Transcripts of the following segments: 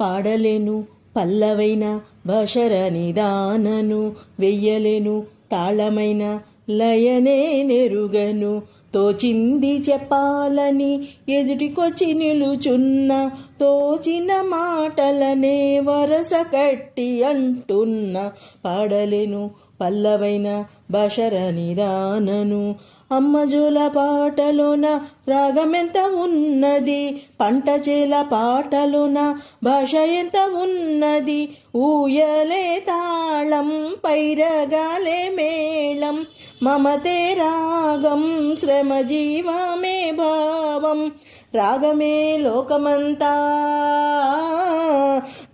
పాడలేను పల్లవైన భాషర నిదానను వెయ్యలేను తాళమైన లయనే నెరుగను. తోచింది చెప్పాలని ఎదుటికొచ్చి నిలుచున్న తోచిన మాటలనే వరస కట్టి అంటున్న. పాడలేను పల్లవైన భాషర నిదానను అమ్మజుల పాటలోన రాగమెంత ఉన్నది? పంట చేల పాటలోన భాష ఎంత ఉన్నది? ఊయలే తాళం పైరగాలే మేళం మమతే రాగం శ్రమ జీవమే భావం రాగమే లోకమంతా.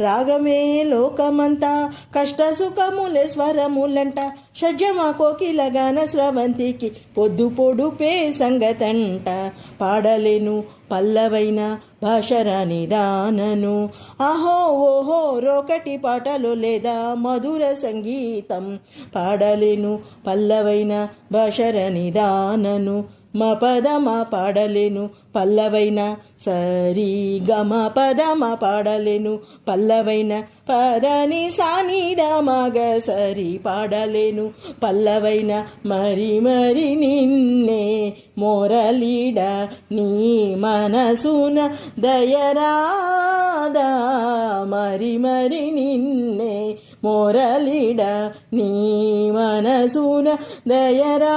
రాగమే లోకమంతా కష్ట సుఖములే స్వరములంట. షడ్జమా కోకిల గాన స్రవంతికి పొద్దు పొడుపే సంగతంట. పాడలేను పల్లవైన భాషరాని దానను. అహో ఓహో రోకటి పాటలు లేదా మధుర సంగీతం. పాడలేను పల్లవైన భాషరాని దానను. మా పదమ పాడలేను పల్లవైన సరి గమ పదమ పాడలేను పల్లవైన పదని సానిదమగ సరి పాడలేను పల్లవైన మరి మరి నిన్నే మోరలీడ నీ మనసున దయరాదా మరి మరి నిన్నే మోరలీడ నీ మనసున దయరా